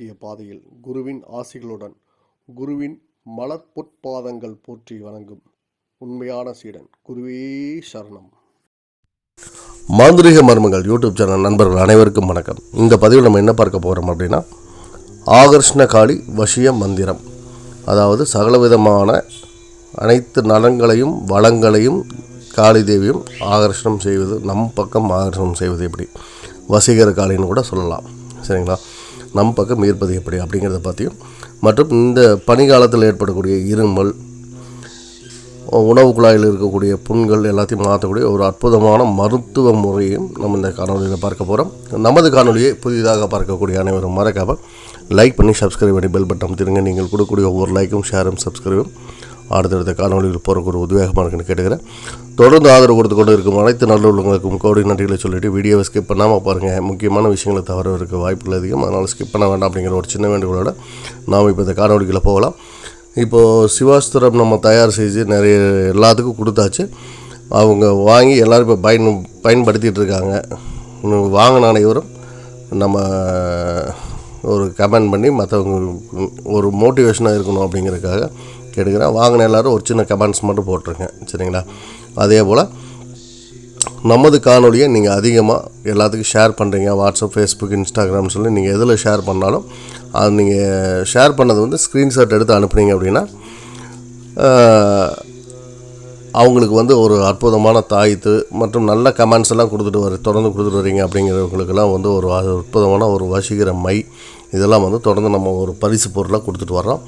காட்டிய பாதையில் குருவின் ஆசிகளுடன் குருவின் மலர் பொற்பாதங்கள் போற்றி வணங்கும் உண்மையான சீடன். குருவே சரணம். மாந்திரிக மர்மங்கள் யூடியூப் சேனல் நண்பர்கள் அனைவருக்கும் வணக்கம். இந்த பதிவில் நம்ம என்ன பார்க்க போகிறோம் அப்படின்னா ஆகர்ஷ்ண காளி வசிய மந்திரம். அதாவது சகலவிதமான அனைத்து நலங்களையும் வளங்களையும் காளி தேவியும் ஆகர்ஷணம் செய்வது நம் பக்கம் ஆகர்ஷணம் செய்வது எப்படி? வசீகர காளின்னு கூட சொல்லலாம். சரிங்களா? நம் பக்கம் ஈர்ப்பது எப்படி அப்படிங்கிறத பற்றியும் மற்றும் இந்த பனிகாலத்தில் ஏற்படக்கூடிய இருமல் உணவு குழாயில் இருக்கக்கூடிய புண்கள் எல்லாத்தையும் மாற்றக்கூடிய ஒரு அற்புதமான மருத்துவ முறையும் நம்ம இந்த காணொலியில் பார்க்க போகிறோம் நமது காணொலியை புதிதாக பார்க்கக்கூடிய அனைவரும் மறக்காமல் லைக் பண்ணி சப்ஸ்கிரைப் பண்ணி பெல் பட்டம் திருங்க நீங்கள் கொடுக்கக்கூடிய ஒவ்வொரு லைக்கும் ஷேரும் சப்ஸ்கிரைபும் அடுத்தடுத்த காணொலிகள் போகிறக்கு ஒரு உத்வேகமாக இருக்குன்னு கேட்டுக்கிறேன். தொடர்ந்து ஆதரவு கொடுத்து கொண்டு இருக்கும் அனைத்து நல்லுள்ளவங்களுக்கும் கோடி நன்றிகளை சொல்லிட்டு வீடியோவை ஸ்கிப் பண்ணாமல் பாருங்கள் முக்கியமான விஷயங்களை தவற இருக்க வாய்ப்புகள் அதிகம். அதனால் ஸ்கிப் பண்ண வேண்டாம் அப்படிங்கிற ஒரு சின்ன வேண்டுகோளோட நாம் இப்போ இந்த காணொலிகளை போகலாம். இப்போது சிவாஸ்திரம் நம்ம தயார் செஞ்சு நிறைய எல்லாத்துக்கும் கொடுத்தாச்சு. அவங்க வாங்கி எல்லோரும் இப்போ பயன் பயன்படுத்திகிட்டு இருக்காங்க. வாங்கின அனைவரும் நம்ம ஒரு கமெண்ட் பண்ணி மற்றவங்க ஒரு மோட்டிவேஷனாக இருக்கணும் அப்படிங்கிறதுக்காக கேட்டுக்கிறேன். வாங்கின எல்லோரும் ஒரு சின்ன கமெண்ட்ஸ் மட்டும் போட்டிருங்க. சரிங்களா? அதே போல் நமது காணொலியை நீங்கள் அதிகமாக எல்லாத்துக்கும் ஷேர் பண்ணுறீங்க வாட்ஸ்அப் ஃபேஸ்புக் இன்ஸ்டாகிராம்னு சொல்லி நீங்கள் எதில் ஷேர் பண்ணாலும் அது நீங்கள் ஷேர் பண்ணது வந்து ஸ்க்ரீன்ஷாட் எடுத்து அனுப்புனீங்க அப்படின்னா அவங்களுக்கு வந்து ஒரு அற்புதமான தாய்த்து மற்றும் நல்ல கமெண்ட்ஸ் எல்லாம் கொடுத்துட்டு வர தொடர்ந்து கொடுத்துட்டு வரீங்க அப்படிங்கிறவங்களுக்கெல்லாம் வந்து ஒரு அற்புதமான ஒரு வசீகர மை இதெல்லாம் வந்து தொடர்ந்து நம்ம ஒரு பரிசு பொருளாக கொடுத்துட்டு வர்றோம்.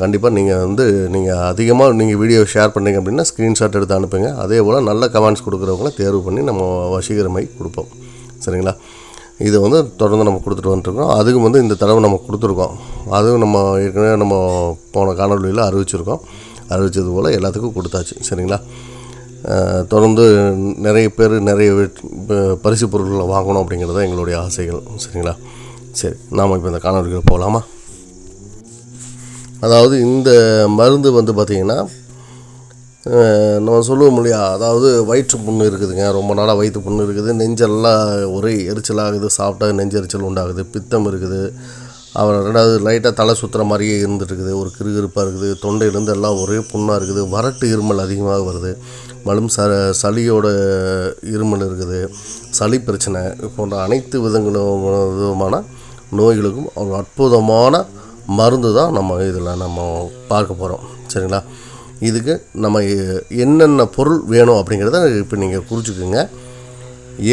கண்டிப்பாக நீங்கள் வந்து நீங்கள் அதிகமாக நீங்கள் வீடியோ ஷேர் பண்ணீங்க அப்படின்னா ஸ்க்ரீன்ஷாட் எடுத்து அனுப்புங்க. அதே போல் நல்ல கமெண்ட்ஸ் கொடுக்குறவங்கள தேர்வு பண்ணி நம்ம வசீகர கொடுப்போம். சரிங்களா? இதை வந்து தொடர்ந்து நம்ம கொடுத்துட்டு வந்துருக்கோம் அதுக்கு வந்து இந்த தடவை நம்ம கொடுத்துருக்கோம். அதுவும் நம்ம ஏற்கனவே நம்ம போன காணொலியில் அறிவிச்சிருக்கோம். அறிவித்தது போல் எல்லாத்துக்கும் கொடுத்தாச்சு. சரிங்களா? தொடர்ந்து நிறைய பேர் நிறைய பரிசு பொருட்களை வாங்கணும் அப்படிங்கிறது தான் எங்களுடைய ஆசைகள். சரிங்களா? சரி நாம் இப்போ இந்த காணொலிகள் போகலாமா அதாவது இந்த மருந்து வந்து பார்த்திங்கன்னா நம்ம சொல்லுவோம் இல்லையா? அதாவது வயிற்று புண்ணு இருக்குதுங்க. ரொம்ப நாளாக வயிற்று புண்ணு இருக்குது. நெஞ்செல்லாம் ஒரே எரிச்சலாகுது. சாப்பிட்டா நெஞ்செரிச்சல் உண்டாகுது. பித்தம் இருக்குது. அப்புறம் ரெண்டாவது லைட்டாக தலை சுற்றுற மாதிரியே இருந்துட்டுருக்குது ஒரு கிருகிருப்பாக இருக்குது. தொண்டையிலேருந்து எல்லாம் ஒரே புண்ணாக இருக்குது. வறட்டு இருமல் அதிகமாக வருது. மலும் ச சளியோட இருமல் இருக்குது. சளி பிரச்சனை போன்ற அனைத்து விதங்களும் விதமான நோய்களுக்கும் ஒரு அற்புதமான மருந்து தான் நம்ம இதில் நம்ம பார்க்க போகிறோம். சரிங்களா? இதுக்கு நம்ம என்னென்ன பொருள் வேணும் அப்படிங்கிறத இப்போ நீங்கள் குறிச்சிக்கோங்க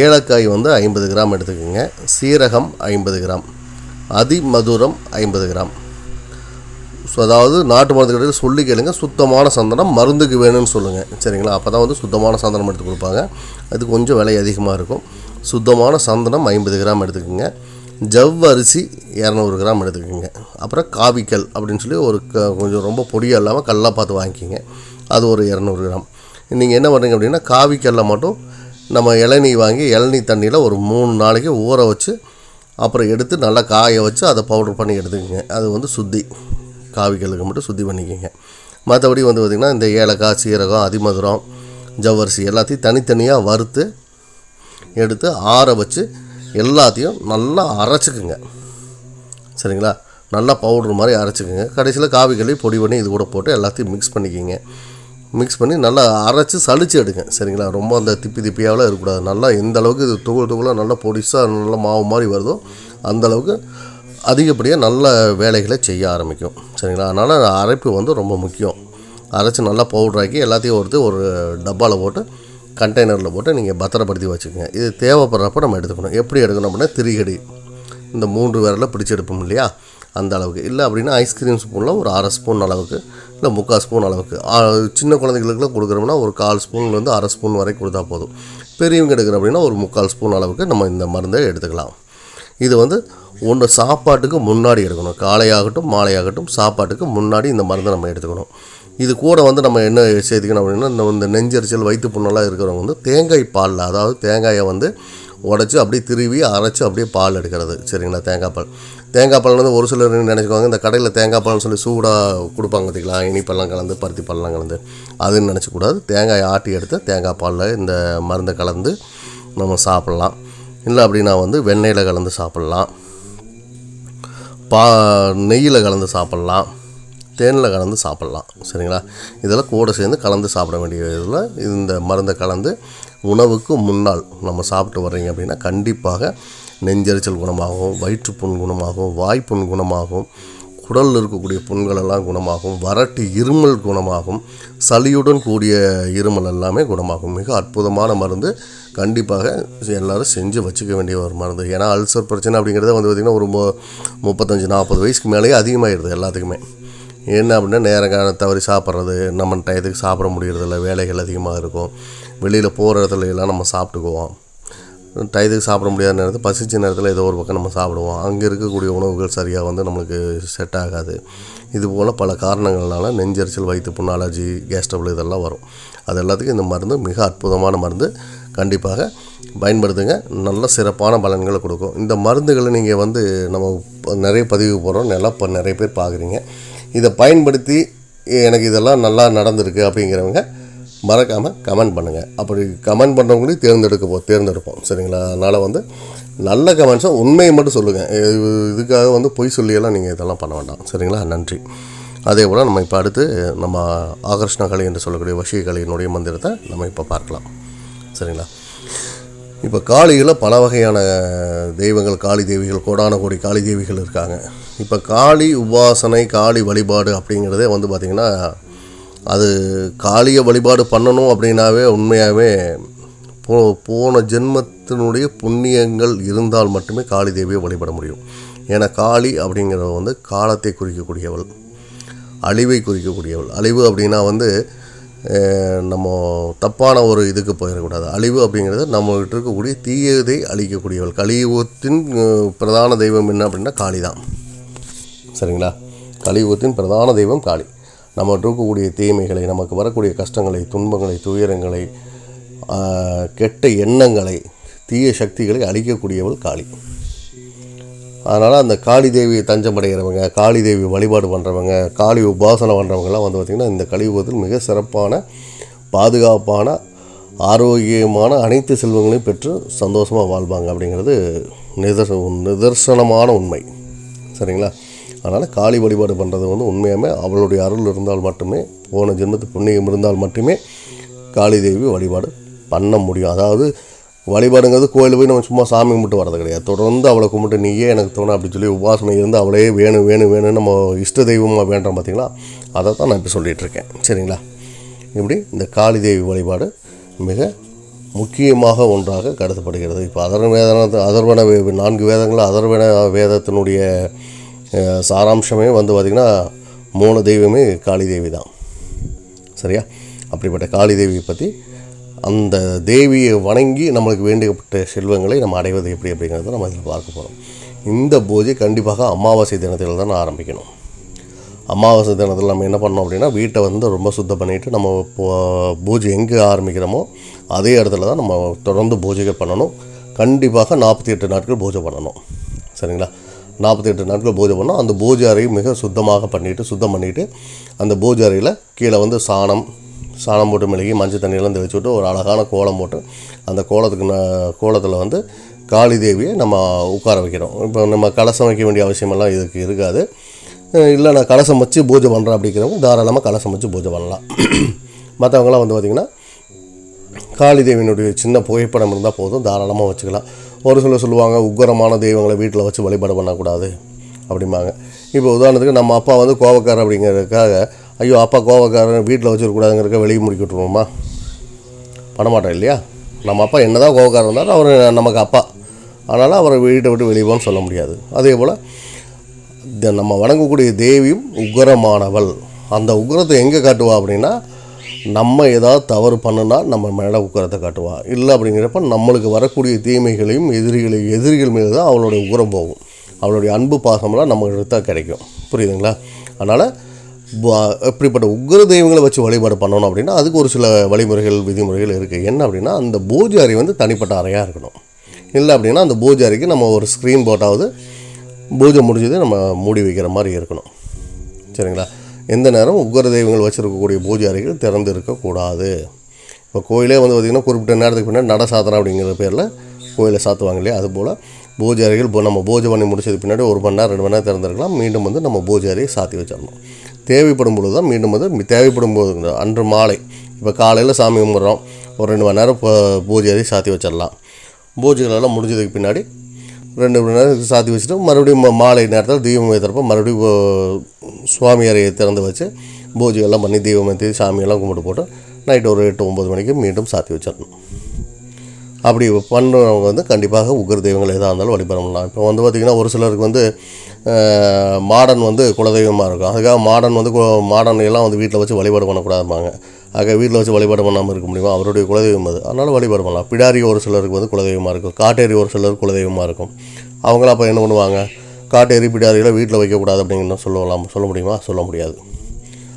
ஏலக்காய் வந்து ஐம்பது கிராம் எடுத்துக்கோங்க. சீரகம் ஐம்பது கிராம். அதிமதுரம் ஐம்பது கிராம். ஸோ அதாவது நாட்டு மருந்து கடையில் சொல்லி கேளுங்க. சுத்தமான சந்தனம் மருந்துக்கு வேணும்னு சொல்லுங்கள் சரிங்களா? அப்போ தான் வந்து சுத்தமான சந்தனம் எடுத்து கொடுப்பாங்க. அது கொஞ்சம் விலை அதிகமாக இருக்கும். சுத்தமான சந்தனம் ஐம்பது கிராம் எடுத்துக்கோங்க. ஜவ் அரிசி இரநூறு கிராம் எடுத்துக்கோங்க. அப்புறம் காவிக்கல் அப்படின்னு சொல்லி ஒரு க கொஞ்சம் ரொம்ப பொடியாக இல்லாமல் கல்லாக பார்த்து வாங்கிக்கிங்க. அது ஒரு இரநூறு கிராம். நீங்கள் என்ன பண்ணுறீங்க அப்படின்னா காவிக்கல்ல மட்டும் நம்ம இளநீ வாங்கி இளநீ தண்ணியில் ஒரு மூணு நாளைக்கு ஊற வச்சு அப்புறம் எடுத்து நல்லா காய வச்சு அதை பவுடர் பண்ணி எடுத்துக்கோங்க. அது வந்து சுத்தி காவிக்கல்லுக்கு மட்டும் சுத்தி பண்ணிக்கோங்க. மற்றபடி வந்து பார்த்திங்கன்னா இந்த ஏலக்காய் சீரகம் அதிமதுரம் ஜவ்வரிசி எல்லாத்தையும் தனித்தனியாக வறுத்து எடுத்து ஆற வச்சு எல்லாத்தையும் நல்லா அரைச்சிக்குங்க. சரிங்களா? நல்லா பவுட்ரு மாதிரி அரைச்சிக்குங்க. கடைசியில் காவிகளி பொடி பண்ணி இது கூட போட்டு எல்லாத்தையும் மிக்ஸ் பண்ணிக்கிங்க. மிக்ஸ் பண்ணி நல்லா அரைச்சி சளிச்சு எடுங்க. சரிங்களா? ரொம்ப அந்த திப்பி திப்பியாவில் இருக்கக்கூடாது. நல்லா எந்த அளவுக்கு இது துகள் துகளாக நல்லா பொடிசாக நல்லா மாவு மாதிரி வருதோ அந்தளவுக்கு அதிகப்படியாக நல்ல வேலைகளை செய்ய ஆரம்பிக்கும். சரிங்களா? அதனால் அரைப்பு வந்து ரொம்ப முக்கியம். அரைச்சி நல்லா பவுடராக்கி எல்லாத்தையும் ஒருத்து ஒரு டப்பாவில் போட்டு கண்டெய்னரில் போட்டு நீங்கள் பத்திரப்படுத்தி வச்சுக்கோங்க. இது தேவைப்படுறப்ப நம்ம எடுத்துக்கணும். எப்படி எடுக்கணும் அப்படின்னா திரிகடி. இந்த மூன்று விரலில் பிடிச்சி எடுப்போம் இல்லையா? அந்த அளவுக்கு. இல்லை அப்படின்னா ஐஸ்கிரீம் ஸ்பூனில் ஒரு அரை ஸ்பூன் அளவுக்கு இல்லை முக்கால் ஸ்பூன் அளவுக்கு. சின்ன குழந்தைகளுக்குலாம் கொடுக்குறோம்னா ஒரு கால் ஸ்பூன்லேருந்து அரை ஸ்பூன் வரை கொடுத்தா போதும். பெரியவங்க எடுக்கிறோம் அப்படின்னா ஒரு முக்கால் ஸ்பூன் அளவுக்கு நம்ம இந்த மருந்தை எடுத்துக்கலாம். இது வந்து ஒன்று சாப்பாட்டுக்கு முன்னாடி எடுக்கணும். காலையாகட்டும் மாலையாகட்டும் சாப்பாட்டுக்கு முன்னாடி இந்த மருந்தை நம்ம எடுத்துக்கணும். இது கூட வந்து நம்ம என்ன சேர்த்துக்கணும் அப்படின்னா இந்த இந்த நெஞ்சரிச்சல் வயிற்று புண்ணெல்லாம் இருக்கிறவங்க வந்து தேங்காய் பாலில் அதாவது தேங்காயை வந்து உடச்சி அப்படியே திருவி அரைச்சி அப்படியே பால் எடுக்கிறது. சரிங்களா? தேங்காய் பால். தேங்காய் பால் வந்து ஒரு சிலர் நினச்சிக்குவாங்க இந்த கடையில் தேங்காய் பால்னு சொல்லி சூடாக கொடுப்பாங்க பார்த்திங்களா இனிப்பெல்லாம் கலந்து பருத்தி பால்லாம் கலந்து. அதுன்னு நினச்சக்கூடாது. தேங்காய் ஆட்டி எடுத்து தேங்காய் பாலில் இந்த மருந்தை கலந்து நம்ம சாப்பிட்லாம். இல்லை அப்படின்னா வந்து வெண்ணெயில் கலந்து சாப்பிட்லாம். பா நெய்யில் கலந்து சாப்பிட்லாம். தேனில் கலந்து சாப்பிட்லாம் சரிங்களா? இதெல்லாம் கூட சேர்ந்து கலந்து சாப்பிட வேண்டிய இதில் இந்த மருந்தை கலந்து உணவுக்கு முன்னால் நம்ம சாப்பிட்டு வர்றீங்க அப்படின்னா கண்டிப்பாக நெஞ்செரிச்சல் குணமாகும் வயிற்றுப்புண் குணமாகும் வாய்ப்புண் குணமாகும் குடலில் இருக்கக்கூடிய புண்களெல்லாம் குணமாகும் வறட்டு இருமல் குணமாகும் சளியுடன் கூடிய இருமல் எல்லாமே குணமாகும். மிக அற்புதமான மருந்து. கண்டிப்பாக எல்லோரும் செஞ்சு வச்சுக்க வேண்டிய ஒரு மருந்து. ஏன்னா அல்சர் பிரச்சனை அப்படிங்கிறது வந்து பார்த்திங்கன்னா ஒரு மு- முப்பத்தஞ்சு நாற்பது வயசுக்கு மேலேயே அதிகமாகிடுது எல்லாத்துக்குமே. என்ன அப்படின்னா நேரம் தவறி சாப்பிட்றது நம்ம டயத்துக்கு சாப்பிட முடியறதில்ல வேலைகள் அதிகமாக இருக்கும். வெளியில் போகிற இடத்துல எல்லாம் நம்ம சாப்பிட்டுக்குவோம். டயத்துக்கு சாப்பிட முடியாத நேரத்தில் பசிச்ச நேரத்தில் ஏதோ ஒரு பக்கம் நம்ம சாப்பிடுவோம். அங்கே இருக்கக்கூடிய உணவுகள் சரியாக வந்து நம்மளுக்கு செட் ஆகாது. இது போல் பல காரணங்கள்னால நெஞ்சரிச்சல் வயிற்று புண் அலர்ஜி கேஸ் ட்ரபிள் இதெல்லாம் வரும். அது எல்லாத்துக்கும் இந்த மருந்து மிக அற்புதமான மருந்து. கண்டிப்பாக பயன்படுத்துங்க. நல்ல சிறப்பான பலன்களை கொடுக்கும். இந்த மருந்துகளை நீங்கள் வந்து நம்ம நிறைய பதிவு போகிறோம் நல்லா இப்போ நிறைய பேர் பார்க்குறீங்க. இதை பயன்படுத்தி எனக்கு இதெல்லாம் நல்லா நடந்திருக்கு அப்படிங்கிறவங்க மறக்காமல் கமெண்ட் பண்ணுங்கள் அப்படி கமெண்ட் பண்ணுறவங்களையும் தேர்ந்தெடுக்கப்போ தேர்ந்தெடுப்போம். சரிங்களா? அதனால் வந்து நல்ல கமெண்ட்ஸை உண்மையை மட்டும் சொல்லுங்கள் இதுக்காக வந்து பொய் சொல்லியெல்லாம் நீங்கள் இதெல்லாம் பண்ண வேண்டாம். சரிங்களா? நன்றி. அதே போல் நம்ம இப்போ அடுத்து நம்ம ஆகர்ஷ்ண கலை என்று சொல்லக்கூடிய வசிய கலையினுடைய மந்திரத்தை நம்ம இப்போ பார்க்கலாம். சரிங்களா? இப்போ காளியில் பல வகையான தெய்வங்கள் காளி தேவிகள் கோடான கோடி காளி தேவிகள் இருக்காங்க. இப்போ காளி உபாசனை காளி வழிபாடு அப்படிங்கிறதே வந்து பார்த்திங்கன்னா அது காளியை வழிபாடு பண்ணணும் அப்படின்னாவே உண்மையாகவே போ போன ஜென்மத்தினுடைய புண்ணியங்கள் இருந்தால் மட்டுமே காளி தேவியை வழிபட முடியும். ஏன்னா காளி அப்படிங்கிறவ வந்து காலத்தை குறிக்கக்கூடியவள் அழிவை குறிக்கக்கூடியவள். அழிவு அப்படின்னா வந்து நம்ம தப்பான ஒரு இதுக்கு போயிடக்கூடாது. அழிவு அப்படிங்கிறது நம்மகிட்ட இருக்கக்கூடிய தீயதை அழிக்கக்கூடியவள். கலியுகத்தின் பிரதான தெய்வம் என்ன அப்படின்னா காளி தான். சரிங்களா? கலியுகத்தின் பிரதான தெய்வம் காளி. நம்ம இருக்கக்கூடிய தீமைகளை நமக்கு வரக்கூடிய கஷ்டங்களை துன்பங்களை துயரங்களை கெட்ட எண்ணங்களை தீய சக்திகளை அழிக்கக்கூடியவள் காளி. அதனால் அந்த காளி தேவி தஞ்சம் அடைகிறவங்க காளி தேவி வழிபாடு பண்ணுறவங்க காளி உபாசனை பண்ணுறவங்கலாம் வந்து பார்த்திங்கன்னா இந்த கலியுகத்தில் மிக சிறப்பான பாதுகாப்பான ஆரோக்கியமான அனைத்து செல்வங்களையும் பெற்று சந்தோஷமாக வாழ்வாங்க அப்படிங்கிறது நிதர்ச நிதர்சனமான உண்மை. சரிங்களா? அதனால் காளி வழிபாடு பண்ணுறது வந்து உண்மையாகவே அவளுடைய அருள் இருந்தால் மட்டுமே போன ஜென்மத்து புண்ணியம் இருந்தால் மட்டுமே காளி தேவி வழிபாடு பண்ண முடியும். அதாவது வழிபாடுங்கிறது கோயில் போய் நம்ம சும்மா சாமி கும்பிட்டு வரது கிடையாது. தொடர்ந்து அவளை கும்பிட்டு நீயே எனக்கு தோணும் அப்படின்னு சொல்லி உபாசனை இருந்து அவளே வேணும் வேணும் வேணும்னு நம்ம இஷ்ட தெய்வமாக வேண்டாம் பார்த்தீங்களா அதை தான் நான் இப்போ இருக்கேன் சரிங்களா? இப்படி இந்த காளி தேவி வழிபாடு மிக முக்கியமாக ஒன்றாக கருதப்படுகிறது. இப்போ அதர்வ வேதன அதர்வன வே- நான்கு வேதங்கள் அதர்வன வேதத்தினுடைய சாராம்சமே வந்து பார்த்திங்கன்னா மூணு தெய்வமே காளி தேவி தான். சரியா? அப்படிப்பட்ட காளி தேவியை பற்றி அந்த தேவியை வணங்கி நம்மளுக்கு வேண்டியப்பட்ட செல்வங்களை நம்ம அடைவது எப்படி அப்படிங்கிறத நம்ம இதில் பார்க்க போகிறோம் இந்த பூஜை கண்டிப்பாக அமாவாசை தினத்தில் தான் ஆரம்பிக்கணும். அமாவாசை தினத்தில் நம்ம என்ன பண்ணோம் அப்படின்னா வீட்டை வந்து ரொம்ப சுத்தம் பண்ணிவிட்டு நம்ம பூஜை எங்கே ஆரம்பிக்கிறோமோ அதே இடத்துல தான் நம்ம தொடர்ந்து பூஜைகள் பண்ணணும். கண்டிப்பாக நாற்பத்தி எட்டு நாட்கள் பூஜை பண்ணணும். சரிங்களா? நாற்பத்தி எட்டு நாட்கள் பூஜை பண்ணோம் அந்த பூஜை அறையை மிக சுத்தமாக பண்ணிவிட்டு சுத்தம் பண்ணிவிட்டு அந்த பூஜை அறையில் கீழே வந்து சாணம் சாணம் போட்டு மெழுகி மஞ்சள் தண்ணியெல்லாம் தெளிச்சு விட்டு ஒரு அழகான கோலம் போட்டு அந்த கோலத்துக்கு ந- கோலத்தில் வந்து காளி தேவியை நம்ம உட்கார வைக்கிறோம். இப்போ நம்ம கலசம் வைக்க வேண்டிய அவசியமெல்லாம் இதுக்கு இருக்காது. இல்லை நான் கலசம் வச்சு பூஜை பண்ணுறேன் அப்படிங்கிறவங்க தாராளமாக கலசம் வச்சு பூஜை பண்ணலாம். மற்றவங்களாம் வந்து பார்த்திங்கன்னா காளி தேவியினுடைய சின்ன புகைப்படம் இருந்தால் போதும் தாராளமாக வச்சுக்கலாம். ஒரு சிலர் சொல்லுவாங்க உக்கரமான தெய்வங்களை வீட்டில் வச்சு வழிபாடு பண்ணக்கூடாது. அப்படிம்பாங்க. இப்போ உதாரணத்துக்கு நம்ம அப்பா வந்து கோவக்காரர் அப்படிங்கிறதுக்காக ஐயோ அப்பா கோவக்காரன் வீட்டில் வச்சுருக்கூடாதுங்கிறக்க வெளியே முடிக்க விட்ருவோமா பண்ணமாட்டோம் இல்லையா? நம்ம அப்பா என்ன தான் கோவக்காரன் இருந்தாலும் அவர் நமக்கு அப்பா. அதனால் அவரை வீட்டை விட்டு வெளியே போகணும்னு சொல்ல முடியாது. அதே போல் நம்ம வணங்கக்கூடிய தேவியும் உக்ரமானவள். அந்த உக்ரத்தை எங்கே காட்டுவா அப்படின்னா நம்ம ஏதாவது தவறு பண்ணுனா நம்ம மேலே உக்கரத்தை காட்டுவா. இல்லை அப்படிங்கிறப்ப நம்மளுக்கு வரக்கூடிய தீமைகளையும் எதிரிகளையும் எதிரிகள் மீது தான் அவளுடைய உக்கிரம் போகும். அவளுடைய அன்பு பாசமெல்லாம் நம்மகிட்ட தான் கிடைக்கும். புரியுதுங்களா? அதனால் இப்படிப்பட்ட உக்ர தெய்வங்களை வச்சு வழிபாடு பண்ணணும் அப்படின்னா அதுக்கு ஒரு சில வழிமுறைகள் விதிமுறைகள் இருக்குது என்ன அப்படின்னா அந்த பூஜை அறை வந்து தனிப்பட்ட அறையாக இருக்கணும். இல்லை அப்படின்னா அந்த பூஜை நம்ம ஒரு ஸ்க்ரீன் போட்டாவது பூஜை முடிஞ்சது நம்ம மூடி வைக்கிற மாதிரி இருக்கணும். சரிங்களா? எந்த நேரம் உக்ர தெய்வங்கள் வச்சுருக்கக்கூடிய பூஜை அறைகள் திறந்து இருக்கக்கூடாது இப்போ கோயிலே வந்து பார்த்திங்கன்னா குறிப்பிட்ட நேரத்துக்கு பின்னாடி நட சாதனம் அப்படிங்கிற பேரில் கோயிலை சாத்துவாங்க இல்லையா? அதுபோல் பூஜை இப்போ நம்ம பூஜை பண்ணி முடிச்சது பின்னாடி ஒரு மணி நேரம் ரெண்டு மணி நேரம் திறந்திருக்கலாம். மீண்டும் வந்து நம்ம பூஜாரியை சாத்தி வச்சிடணும். தேவைப்படும் பொழுது தான் மீண்டும் வந்து தேவைப்படும் போது அன்று மாலை இப்போ காலையில் சாமி கும்பிட்றோம். ஒரு ரெண்டு மணி நேரம் பூஜை அறையை சாத்தி வச்சிடலாம். பூஜைகளெல்லாம் முடிஞ்சதுக்கு பின்னாடி ரெண்டு மணி நேரம் சாத்தி வச்சுட்டு மறுபடியும் மாலை நேரத்தில் தீபம் ஏற்றுறப்ப மறுபடியும் ஓ- சுவாமி அறையை திறந்து வச்சு பூஜையெல்லாம் பண்ணி தீபம் ஏற்றி சாமியெல்லாம் கும்பிட்டு போட்டு நைட்டு ஒரு எட்டு ஒம்பது மணிக்கு மீண்டும் சாத்தி வச்சிடணும். அப்படி பண்ணுறவங்க வந்து கண்டிப்பாக உக்ர தெய்வங்கள் எதாக இருந்தாலும் வழிபட பண்ணலாம் இப்போ வந்து பார்த்திங்கன்னா ஒரு சிலருக்கு வந்து மாடன் வந்து குலதெய்வமாக இருக்கும். அதுக்காக மாடன் வந்து கு- மாடன் எல்லாம் வந்து வீட்டில் வச்சு வழிபாடு பண்ணக்கூடாதுப்பாங்க ஆக வீட்டில் வச்சு வழிபாடு பண்ணாமல் இருக்க முடியுமா? அவருடைய குலதெய்வம் அது. அதனால் வழிபாடு பண்ணலாம். பிடாரி ஒரு சிலருக்கு வந்து குலதெய்வமாக இருக்கும். காட்டேரி ஒரு சிலருக்கு குலதெய்வமாக இருக்கும். அவங்களாம் அப்போ என்ன பண்ணுவாங்க? காட்டேரி பிடாரியில் வீட்டில் வைக்கக்கூடாது அப்படிங்கிற சொல்லலாம். சொல்ல முடியுமா? சொல்ல முடியாது.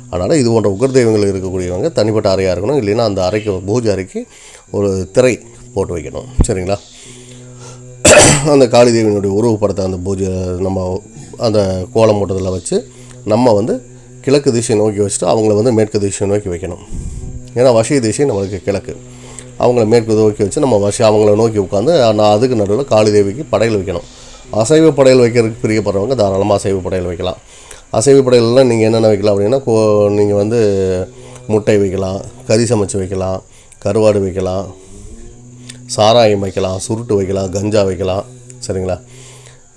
அதனால் இது போன்ற உகர் தெய்வங்கள் இருக்கக்கூடியவங்க தனிப்பட்ட அறையாக இருக்கணும். இல்லைன்னா அந்த அறைக்கு பூஜை அறைக்கு ஒரு திரை போட்டு வைக்கணும். சரிங்களா? அந்த காளி தேவியினுடைய உருவப்படத்தை அந்த பூஜை நம்ம அந்த கோலம் போட்டதில் வச்சு நம்ம வந்து கிழக்கு திசையை நோக்கி வச்சுட்டு அவங்கள வந்து மேற்கு திசையை நோக்கி வைக்கணும். ஏன்னா வசிய திசை நம்மளுக்கு கிழக்கு. அவங்கள மேற்கு நோக்கி வச்சு நம்ம வசி அவங்கள நோக்கி உட்காந்து நான் அதுக்கு நடுவில் காளி தேவிக்கு படையல் வைக்கணும். அசைவ படையல் வைக்கிறதுக்கு பிரியப்படுறவங்க தாராளமாக அசைவ படையல் வைக்கலாம். அசைவ படையல்லாம் நீங்கள் என்னென்ன வைக்கலாம் அப்படின்னா கோ நீங்கள் வந்து முட்டை வைக்கலாம் கறி சமைச்சு வைக்கலாம் கருவாடு வைக்கலாம் சாராயம் வைக்கலாம் சுருட்டு வைக்கலாம் கஞ்சா வைக்கலாம். சரிங்களா?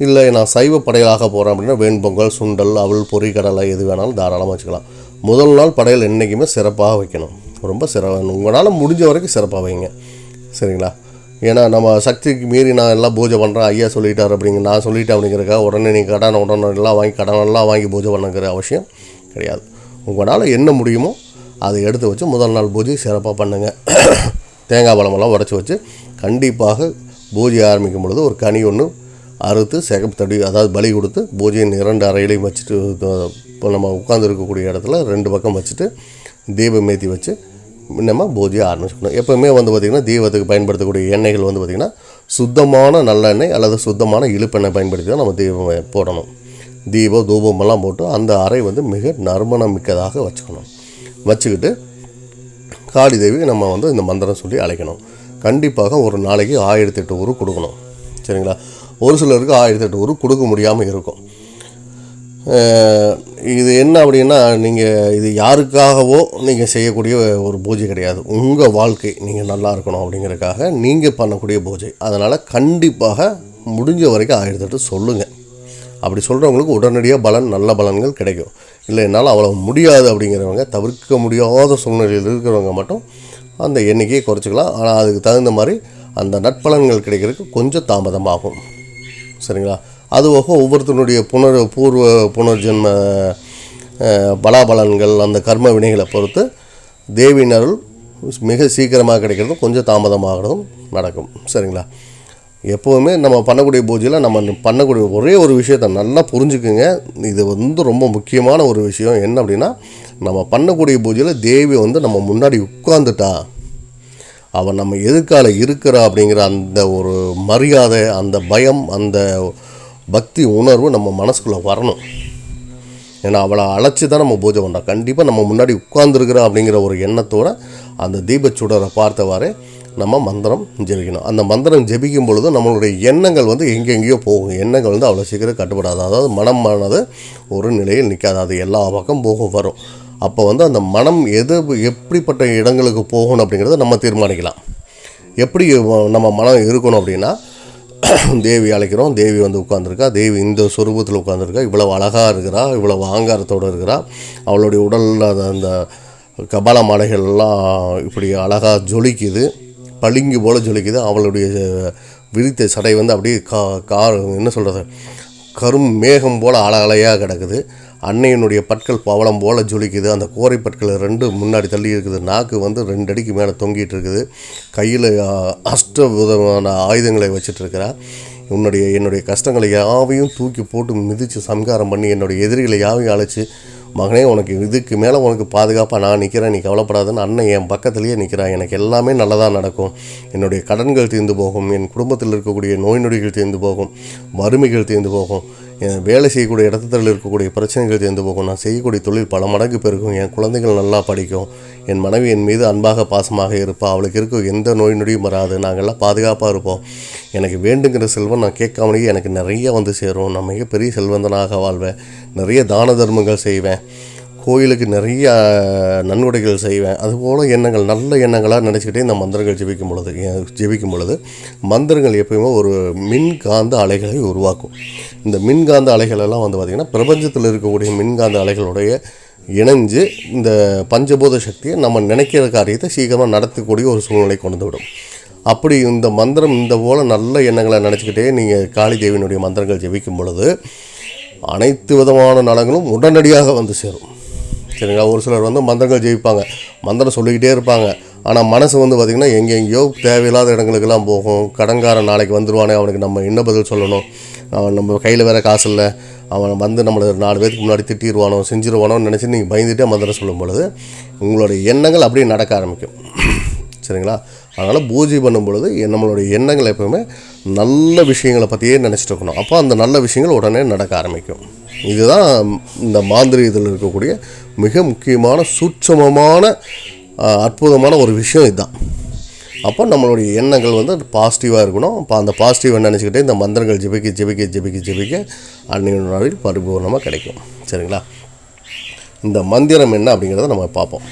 இல்லை நான் சைவ படையலாக போகிறேன் அப்படின்னா வேண்பொங்கல் சுண்டல் அவல் பொரி கடலை எது வேணாலும் தாராளமாக வச்சுக்கலாம். முதல் நாள் படையல் என்றைக்குமே சிறப்பாக வைக்கணும். ரொம்ப சிற உங்களால் முடிஞ்ச வரைக்கும் சிறப்பாக வைங்க. சரிங்களா? ஏன்னா நம்ம சக்திக்கு மீறி நான் எல்லாம் பூஜை பண்ணுறேன் ஐயா சொல்லிட்டார் அப்படிங்க நான் சொல்லிட்டேன் அப்படிங்கிறக்கா உடனே நீங்கள் கடன் உடனே எல்லாம் வாங்கி கடனெல்லாம் வாங்கி பூஜை பண்ணுங்கிற அவசியம் கிடையாது. உங்களால் என்ன முடியுமோ அதை எடுத்து வச்சு முதல் நாள் பூஜை சிறப்பாக பண்ணுங்கள் தேங்காய் பழமெல்லாம் உடச்சி வச்சு கண்டிப்பாக பூஜை ஆரம்பிக்கும் பொழுது ஒரு கனி ஒன்று அறுத்து செகப்பு தடி அதாவது பலி கொடுத்து பூஜையின் இரண்டு அறையிலையும் வச்சுட்டு இப்போ நம்ம உட்காந்துருக்கக்கூடிய இடத்துல ரெண்டு பக்கம் வச்சுட்டு தீபம் ஏற்றி வச்சு நம்ம பூஜையை ஆரம்பிச்சுக்கணும். எப்போவுமே வந்து பார்த்திங்கன்னா தீபத்துக்கு பயன்படுத்தக்கூடிய எண்ணெய்கள் வந்து பார்த்திங்கன்னா சுத்தமான நல்லெண்ணெய் அல்லது சுத்தமான இழுப்பெண்ணெய் பயன்படுத்தி தான் நம்ம தீபம் போடணும். தீபம் தூபமெல்லாம் போட்டு அந்த அறை வந்து மிக நறுமணம் மிக்கதாக வச்சுக்கணும். வச்சுக்கிட்டு காளி தேவியை நம்ம வந்து இந்த மந்திரம் சொல்லி அழைக்கணும். கண்டிப்பாக ஒரு நாளைக்கு ஆயிரத்தி எட்டு ஊர் கொடுக்கணும். சரிங்களா? ஒரு சிலருக்கு ஆயிரத்தி எட்டு ஊர் கொடுக்க முடியாமல் இருக்கும். இது என்ன அப்படின்னா நீங்கள் இது யாருக்காகவோ நீங்கள் செய்யக்கூடிய ஒரு பூஜை கிடையாது. உங்கள் வாழ்க்கை நீங்கள் நல்லா இருக்கணும் அப்படிங்கிறதுக்காக நீங்கள் பண்ணக்கூடிய பூஜை. அதனால் கண்டிப்பாக முடிஞ்ச வரைக்கும் ஆயிரத்தி எட்டு சொல்லுங்கள் அப்படி சொல்கிறவங்களுக்கு உடனடியாக பலன் நல்ல பலன்கள் கிடைக்கும். இல்லை என்னால் அவ்வளோ முடியாது அப்படிங்கிறவங்க தவிர்க்க முடியாத சூழ்நிலையில் இருக்கிறவங்க மட்டும் அந்த எண்ணிக்கையை குறைச்சிக்கலாம். ஆனால் அதுக்கு தகுந்த மாதிரி அந்த நட்பலன்கள் கிடைக்கிறதுக்கு கொஞ்சம் தாமதமாகும். சரிங்களா? அது போக ஒவ்வொருத்தனுடைய புனர் பூர்வ புனர்ஜென்ம பலாபலன்கள் அந்த கர்ம வினைகளை பொறுத்து தேவியினருள் மிக சீக்கிரமாக கிடைக்கிறதும் கொஞ்சம் தாமதமாகிறதும் நடக்கும். சரிங்களா? எப்போவுமே நம்ம பண்ணக்கூடிய பூஜையில் நம்ம பண்ணக்கூடிய ஒரே ஒரு விஷயத்தை நல்லா புரிஞ்சுக்குங்க. இது வந்து ரொம்ப முக்கியமான ஒரு விஷயம். என்ன அப்படின்னா நம்ம பண்ணக்கூடிய பூஜையில் தேவி வந்து நம்ம முன்னாடி உட்காந்துட்டா அவன் நம்ம எதிர்கால இருக்கிறா அப்படிங்கிற அந்த ஒரு மரியாதை அந்த பயம் அந்த பக்தி உணர்வு நம்ம மனசுக்குள்ளே வரணும். ஏன்னா அவளை அழைச்சி தான் நம்ம பூஜை பண்ணுறோம் கண்டிப்பாக நம்ம முன்னாடி உட்காந்துருக்குறா அப்படிங்கிற ஒரு எண்ணத்தோடு அந்த தீபச்சுடரை பார்த்தவாறே நம்ம மந்திரம் ஜெபிக்கணும். அந்த மந்திரம் ஜெபிக்கும் பொழுது நம்மளுடைய எண்ணங்கள் வந்து எங்கெங்கேயோ போகும். எண்ணங்கள் வந்து அவ்வளோ சீக்கிரம் கட்டுப்படாது. அதாவது மனமானது ஒரு நிலையில் நிற்காது அது எல்லா பக்கம் போகும் வரும். அப்போ வந்து அந்த மனம் எது எப்படிப்பட்ட இடங்களுக்கு போகணும் அப்படிங்கிறத நம்ம தீர்மானிக்கலாம். எப்படி நம்ம மனம் இருக்கணும் அப்படின்னா தேவி அழைக்கிறோம். தேவி வந்து உட்காந்துருக்கா தேவி இந்த சொரூபத்தில் உட்காந்துருக்கா இவ்வளோ அழகாக இருக்கிறா. இவ்வளோ அலங்காரத்தோடு இருக்கிறா. அவளுடைய உடலில் அந்த அந்த கபால மாலைகள்லாம் இப்படி அழகாக ஜொலிக்குது. பளிங்கு போல் ஜொலிக்குது. அவளுடைய விரித்த சடை வந்து அப்படியே கா கார் என்ன சொல்கிறது கரும் மேகம் போல் அலையாக கிடக்குது. அன்னையினுடைய பற்கள் பவளம் போல் ஜொலிக்குது. அந்த கோரை பற்கள் ரெண்டு முன்னாடி தள்ளி இருக்குது. நாக்கு வந்து ரெண்டு அடிக்கு மேலே தொங்கிட்டு இருக்குது. கையில் அஷ்ட விதமான ஆயுதங்களை வச்சுட்டு உன்னுடைய என்னுடைய கஷ்டங்களை யாவையும் தூக்கி போட்டு மிதித்து சம்காரம் பண்ணி என்னுடைய எதிரிகளை யாவையும் அழைச்சி மகனே உனக்கு இதுக்கு மேலே உனக்கு பாதுகாப்பாக நான் நிற்கிறேன் நீ கவலைப்படாதுன்னு அண்ணன் என் பக்கத்துலேயே நிற்கிறான் எனக்கு எல்லாமே நல்லதாக நடக்கும். என்னுடைய கடன்கள் தீர்ந்து போகும். என் குடும்பத்தில் இருக்கக்கூடிய நோய் நொடிகள் தீர்ந்து போகும். வறுமைகள் தீர்ந்து போகும். வேலை செய்யக்கூடிய இடத்துல இருக்கக்கூடிய பிரச்சனைகள் சேர்ந்து போகும். நான் செய்யக்கூடிய தொழில் பல மடங்கு பெருகும். என் குழந்தைகள் நல்லா படிக்கும். என் மனைவி என் மீது அன்பாக பாசமாக இருப்பாள் அவளுக்கு இருக்க எந்த நோய் நொடியும் வராது. நாங்கள்லாம் பாதுகாப்பாக இருப்போம். எனக்கு வேண்டுங்கிற செல்வம் நான் கேட்காமலேயே எனக்கு நிறைய வந்து சேரும். நான் மிகப்பெரிய செல்வந்தனாக வாழ்வேன். நிறைய தான தர்மங்கள் செய்வேன். கோயிலுக்கு நிறைய நன்கொடைகள் செய்வேன். அதுபோல் எண்ணங்கள் நல்ல எண்ணங்களாக நினச்சிக்கிட்டே இந்த மந்திரங்கள் ஜெபிக்கும் பொழுது ஜெபிக்கும் பொழுது மந்திரங்கள் எப்பயுமே ஒரு மின்காந்த அலைகளை உருவாக்கும். இந்த மின்காந்த அலைகளெல்லாம் வந்து பார்த்திங்கன்னா பிரபஞ்சத்தில் இருக்கக்கூடிய மின்காந்த அலைகளுடைய இணைஞ்சு இந்த பஞ்சபூத சக்தியை நம்ம நினைக்கிற காரியத்தை சீக்கிரமாக நடத்தக்கூடிய ஒரு சூழ்நிலை கொண்டு விடும் அப்படி இந்த மந்திரம் இந்த போல் நல்ல எண்ணங்களை நினச்சிக்கிட்டே நீங்கள் காளி தேவியினுடைய மந்திரங்கள் ஜெபிக்கும் பொழுது அனைத்து விதமான நலங்களும் உடனடியாக வந்து சேரும். சரிங்களா ஒரு சிலர் வந்து மந்திரங்கள் ஜெயிப்பாங்க. மந்திரம் சொல்லிக்கிட்டே இருப்பாங்க. ஆனால் மனசு வந்து பார்த்திங்கன்னா எங்கெங்கேயோ தேவையில்லாத இடங்களுக்கெல்லாம் போகும். கடன்காரன் நாளைக்கு வந்துடுவானே அவனுக்கு நம்ம என்ன பதில் சொல்லணும்? அவன் நம்ம கையில் வேறு காசு இல்லை. அவன் வந்து நம்மளை நாலு பேருக்கு முன்னாடி திட்டிடுவானோ செஞ்சிருவானோன்னு நினச்சி நீங்கள் பயந்துகிட்டே மந்திரம் சொல்லும் பொழுது உங்களுடைய எண்ணங்கள் அப்படியே நடக்க ஆரம்பிக்கும். சரிங்களா? அதனால் பூஜை பண்ணும் பொழுது நம்மளுடைய எண்ணங்கள் எப்பவுமே நல்ல விஷயங்களை பற்றியே நினச்சிட்டு இருக்கணும். அப்போ அந்த நல்ல விஷயங்கள் உடனே நடக்க ஆரம்பிக்கும். இதுதான் இந்த மாந்திரீகத்தில் இருக்கக்கூடிய மிக முக்கியமான சூட்சமமான அற்புதமான ஒரு விஷயம் இதுதான். அப்போ நம்மளுடைய எண்ணங்கள் வந்து பாசிட்டிவாக இருக்கணும். அப்போ அந்த பாசிட்டிவாக நினச்சிக்கிட்டே இந்த மந்திரங்கள் ஜெபிக்க ஜெபிக்க ஜெபிக்க ஜெபிக்க அன்னைய நாளில் பரிபூர்ணமாக கிடைக்கும். சரிங்களா? இந்த மந்திரம் என்ன அப்படிங்கிறத நம்ம பார்ப்போம்.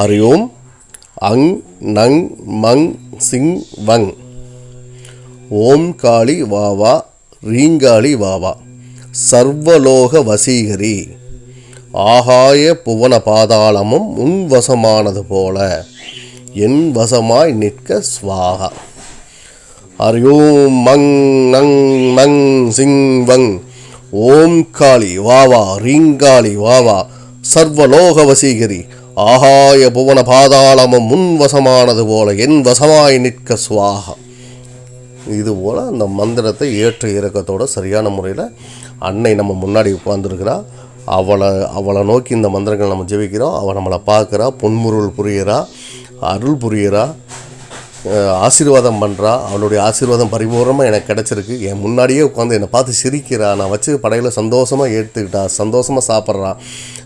ஹரி ஓம் அங் நங் மங் சிங் வங். ஓம் காளி வாவா ரீங்காளி வாவா. சர்வலோக வசீகரி. ஆகாய புவன பாதாளமும் உன் வசமானது போல. என் வசமாய் நிற்க ஸ்வாகா ஹரி மங் நங் மங் சிங் வங். ஓம் காளி வாவா ரீங்காளி வாவா. சர்வலோக வசீகரி. ஆகாய புவன பாதாளமும் முன் வசமானது போல என் வசமாய் நிற்க சுவாகா. இது போல் அந்த மந்திரத்தை ஏற்ற இறக்கத்தோட சரியான முறையில் அன்னை நம்ம முன்னாடி உட்காந்துருக்கிறா அவளை அவளை நோக்கி இந்த மந்திரங்கள் நம்ம ஜெபிக்கிறோம். அவள் நம்மளை பார்க்குறா பொன்முருள் புரியிறா அருள் புரியிறா ஆசீர்வாதம் பண்ணுறா அவளுடைய ஆசீர்வாதம் பரிபூர்ணமாக எனக்கு கிடச்சிருக்கு. என் முன்னாடியே உட்காந்து என்னை பார்த்து சிரிக்கிறா. நான் வச்சு படையில் சந்தோஷமாக ஏற்றுக்கிட்டா சந்தோஷமாக சாப்பிட்றா.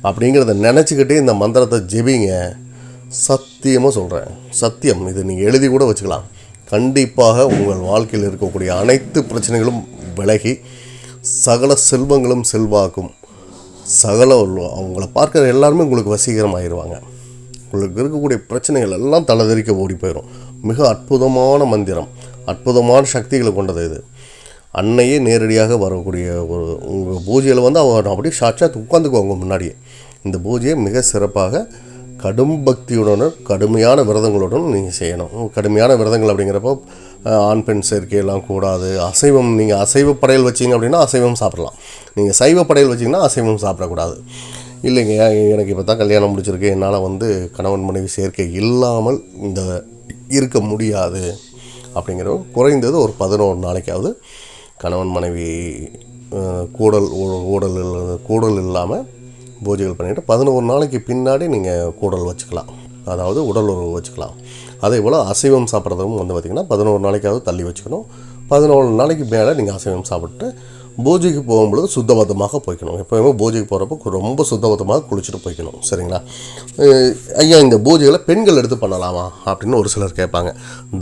அப்படிங்கிறத நினச்சிக்கிட்டே இந்த மந்திரத்தை ஜெபிங்க. சத்தியமாக சொல்கிறேன் சத்தியம். இது நீங்கள் எழுதி கூட வச்சுக்கலாம். கண்டிப்பாக உங்கள் வாழ்க்கையில் இருக்கக்கூடிய அனைத்து பிரச்சனைகளும் விலகி சகல செல்வங்களும் செல்வாக்கும். சகல அவங்கள பார்க்குற எல்லாருமே உங்களுக்கு வசீகரமாகிடுவாங்க உங்களுக்கு இருக்கக்கூடிய பிரச்சனைகள் எல்லாம் தலைதெறிக்க ஓடி போயிடும் மிக அற்புதமான மந்திரம். அற்புதமான சக்திகளை கொண்டது இது. அன்னையே நேரடியாக வரக்கூடிய ஒரு உங்கள் பூஜையில் வந்து அவங்க அப்படியே சாட்சாத் உட்காந்துக்குவாங்க முன்னாடியே. இந்த பூஜையை மிக சிறப்பாக கடும் பக்தியுடனும் கடுமையான விரதங்களுடன் நீங்கள் செய்யணும். கடுமையான விரதங்கள் அப்படிங்கிறப்போ ஆண் பெண் சேர்க்கையெல்லாம் கூடாது. அசைவம் நீங்கள் அசைவ படையல் வச்சீங்க அப்படின்னா அசைவம் சாப்பிடலாம். நீங்கள் சைவ படையல் வச்சிங்கன்னா அசைவம் சாப்பிடக்கூடாது. இல்லைங்க எனக்கு இப்போ தான் கல்யாணம் முடிச்சிருக்கு என்னால் வந்து கணவன் மனைவி சேர்க்கை இல்லாமல் இந்த இருக்க முடியாது. அப்படிங்கிறவ குறைந்தது ஒரு பதினோரு நாளைக்காவது கணவன் மனைவி கூடல் ஊ- ஊடல் கூடல் இல்லாமல் பூஜைகள் பண்ணிவிட்டு பதினோரு நாளைக்கு பின்னாடி நீங்கள் கூடல் வச்சுக்கலாம். அதாவது உடல் உறவு வச்சுக்கலாம். அதே போல் அசைவம் சாப்பிட்றதும் வந்து பார்த்திங்கன்னா பதினோரு நாளைக்காவது தள்ளி வச்சுக்கணும். பதினோரு நாளைக்கு மேலே நீங்கள் அசைவம் சாப்பிட்டு பூஜைக்கு போகும்பொழுது சுத்தபத்தமாக போய்க்கணும். எப்போயுமே பூஜைக்கு போகிறப்போ ரொம்ப சுத்தபத்தமாக குளிச்சுட்டு போய்க்கணும். சரிங்களா? ஐயா இந்த பூஜைகளை பெண்கள் எடுத்து பண்ணலாமா? அப்படின்னு ஒரு சிலர் கேட்பாங்க.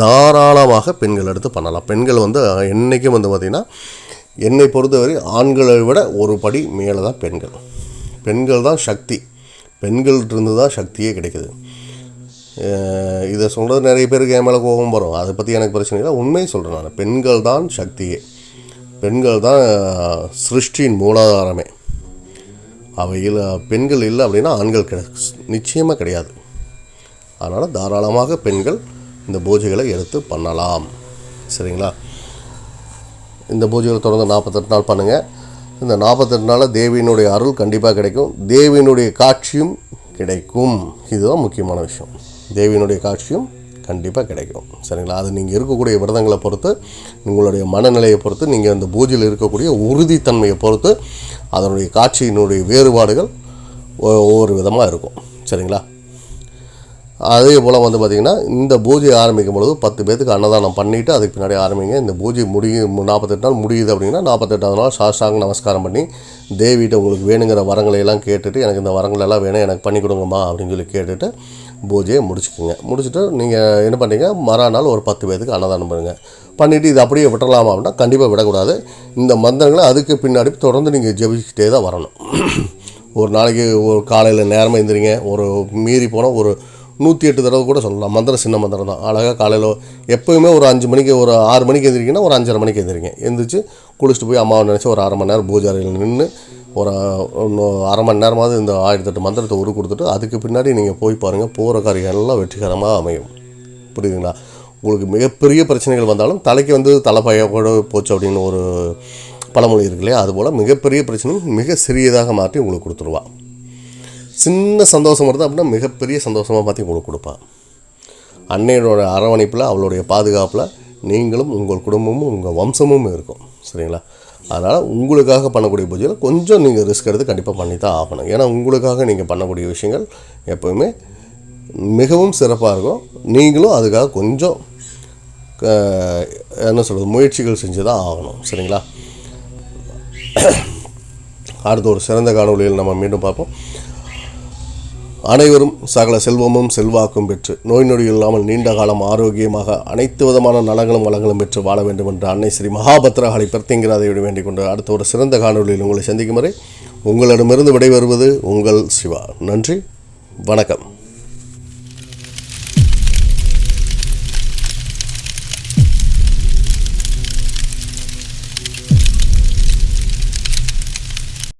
தாராளமாக பெண்கள் எடுத்து பண்ணலாம். பெண்கள் வந்து என்றைக்கும் வந்து பார்த்திங்கன்னா என்னை பொறுத்தவரை ஆண்களை விட ஒரு படி மேலே தான் பெண்கள். பெண்கள் தான் சக்தி. பெண்கள்கிட்ட தான் சக்தியே கிடைக்குது. இதை சொல்கிறது நிறைய பேருக்கு என் மேலே கோபம் வரும். அதை பற்றி எனக்கு பிரச்சனை இல்லை. உண்மையை சொல்கிறேன் நான். பெண்கள் தான் சக்தியே. பெண்கள் தான் சிருஷ்டியின் மூலாதாரமே. அவையில் பெண்கள் இல்லை அப்படின்னா ஆண்கள் கிடை நிச்சயமாக கிடையாது. அதனால் தாராளமாக பெண்கள் இந்த பூஜைகளை எடுத்து பண்ணலாம். சரிங்களா? இந்த பூஜைகளை தொடர்ந்து நாற்பத்தெட்டு நாள் பண்ணுங்கள் இந்த நாற்பத்தெட்டு நாளில் தேவியினுடைய அருள் கண்டிப்பாக கிடைக்கும். தேவியினுடைய காட்சியும் கிடைக்கும். இதுதான் முக்கியமான விஷயம். தேவியினுடைய காட்சியும் கண்டிப்பாக கிடைக்கும். சரிங்களா? அது நீங்கள் இருக்கக்கூடிய விரதங்களை பொறுத்து உங்களுடைய மனநிலையை பொறுத்து நீங்கள் அந்த பூஜையில் இருக்கக்கூடிய உறுதித்தன்மையை பொறுத்து அதனுடைய காட்சியினுடைய வேறுபாடுகள் ஒ- ஒவ்வொரு விதமாக இருக்கும். சரிங்களா? அதே போல் வந்து பார்த்திங்கன்னா இந்த பூஜை ஆரம்பிக்கும் பொழுது பத்து பேத்துக்கு அன்னதானம் பண்ணிவிட்டு அதுக்கு பின்னாடி ஆரம்பிங்க. இந்த பூஜை முடியும் நாற்பத்தெட்டு நாள் முடியுது அப்படின்னா நாற்பத்தெட்டாவது நாள் சாஷ்டாங்க நமஸ்காரம் பண்ணி தேவிகிட்ட உங்களுக்கு வேணுங்கிற வரங்களை எல்லாம் கேட்டுட்டு எனக்கு இந்த வரங்கள் எல்லாம் வேணும் எனக்கு பண்ணி கொடுங்கம்மா அப்படின்னு சொல்லி கேட்டுட்டு பூஜையை முடிச்சுக்கோங்க. முடிச்சுட்டு நீங்கள் என்ன பண்ணுறீங்க மறுநாள் ஒரு பத்து பேத்துக்கு அன்னதானம் பண்ணுங்கள் பண்ணிவிட்டு இது அப்படியே விடலாமா அப்படின்னா கண்டிப்பாக விடக்கூடாது. இந்த மந்திரங்களை அதுக்கு பின்னாடி தொடர்ந்து நீங்கள் ஜெபிச்சுட்டே தான் வரணும். ஒரு நாளைக்கு ஒரு காலையில் நேரமாக எழுந்திரிங்க ஒரு மீறி போனால் ஒரு நூற்றி எட்டு தடவை கூட சொல்லலாம். மந்திரம் சின்ன மந்திரம் தான். அழகாக காலையில் எப்போயுமே ஒரு அஞ்சு மணிக்கு ஒரு ஆறு மணிக்கு எந்திரிங்கன்னா ஒரு அஞ்சரை மணிக்கு எந்திரிங்க. எந்திரிச்சு குளிச்சுட்டு போய் அம்மாவை நினச்சி ஒரு அரை மணி நேரம் பூஜை அறையில் நின்று ஒரு அரை மணி நேரமாவது இந்த ஆயிரத்தெட்டு மந்திரத்தை உரு கொடுத்துட்டு அதுக்கு பின்னாடி நீங்கள் போய் பாருங்கள் போகிற காரியம் எல்லாம் வெற்றிகரமாக அமையும். புரியுதுங்களா? உங்களுக்கு மிகப்பெரிய பிரச்சனைகள் வந்தாலும் தலைக்கு வந்து தலைப்பைய கூட போச்சு அப்படின்னு ஒரு பழமொழி இருக்கு இல்லையா? அதுபோல் மிகப்பெரிய பிரச்சனையும் மிக சிறியதாக மாற்றி உங்களுக்கு கொடுத்துருவா. சின்ன சந்தோஷம் வருது அப்படின்னா மிகப்பெரிய சந்தோஷமாக பார்த்து உங்களுக்கு கொடுப்பான். அன்னையோட அரவணைப்பில் அவளுடைய பாதுகாப்பில் நீங்களும் உங்கள் குடும்பமும் உங்கள் வம்சமும் இருக்கும். சரிங்களா? அதனால் உங்களுக்காக பண்ணக்கூடிய பூஜையில் கொஞ்சம் நீங்கள் ரிஸ்க் எடுத்து கண்டிப்பாக பண்ணி தான் ஆகணும். ஏன்னா உங்களுக்காக நீங்கள் பண்ணக்கூடிய விஷயங்கள் எப்போவுமே மிகவும் சிறப்பாக இருக்கும். நீங்களும் அதுக்காக கொஞ்சம் என்ன சொல்கிறது முயற்சிகள் செஞ்சு தான் ஆகணும். சரிங்களா? அடுத்த ஒரு சிறந்த காணொலியில் நம்ம மீண்டும் பார்ப்போம். அனைவரும் சகல செல்வமும் செல்வாக்கும் பெற்று நோய் நொடி இல்லாமல் நீண்ட காலம் ஆரோக்கியமாக அனைத்து விதமான நலங்களும் வளங்களும் பெற்று வாழ வேண்டும் என்ற அன்னை ஸ்ரீ மகாபத்ரகாளி பிரத்திங்கிறாதையோடு வேண்டிக் கொண்டு அடுத்த ஒரு சிறந்த காணொலியில் உங்களை சந்திக்கும் வரை உங்களிடமிருந்து விடைபெறுவது உங்கள் சிவா. நன்றி வணக்கம்.